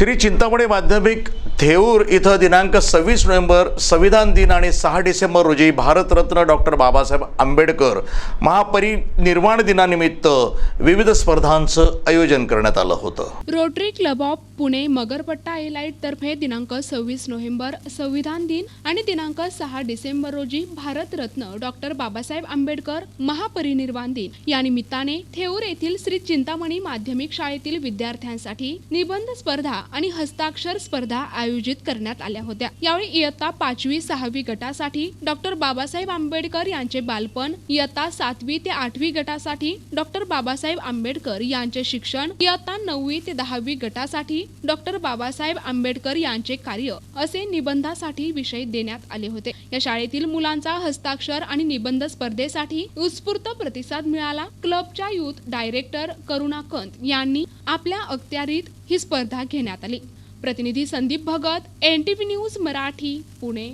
श्री चिंतामणी माध्यमिक थेऊर इथं दिनांक सव्वीस नोव्हेंबर संविधान दिन आणि सहा डिसेंबर रोजी भारतरत्न डॉक्टर बाबासाहेब आंबेडकर महापरिनिर्वाण दिनानिमित्त विविध स्पर्धांचं आयोजन करण्यात आलं होतं. Rotary Club of Pune Magarpatta elite तर्फे दिनांक सव्वीस नोव्हेंबर संविधान दिन आणि दिनांक सहा डिसेंबर रोजी भारतरत्न डॉक्टर बाबासाहेब आंबेडकर महापरिनिर्वाण दिन. या निमित्ताने थेऊर येथील श्री चिंतामणी माध्यमिक शाळेतील विद्यार्थ्यांसाठी निबंध स्पर्धा आणि हस्ताक्षर स्पर्धा आयोजित करण्यात आल्या होत्या. यावेळी इयत्ता पाचवी सहावी गटासाठी डॉक्टर बाबासाहेब आंबेडकर यांचे बालपण इयत्ता सातवी ते आठवी गटासाठी डॉक्टर बाबासाहेब आंबेडकर यांचे शिक्षण इयत्ता नववी ते दहावी गटासाठी डॉक्टर बाबासाहेब आंबेडकर यांचे कार्य असे निबंधासाठी विषय देण्यात आले होते. या शाळेतील मुलांचा हस्ताक्षर आणि निबंध स्पर्धेसाठी उत्स्फूर्त प्रतिसाद मिळाला. क्लबच्या युथ डायरेक्टर करुणा कंत यांनी आपल्या अखत्यारीत ही स्पर्धा घेण्यात आली. प्रतिनिधी Sandeep Bhagat N T V news Marathi Pune.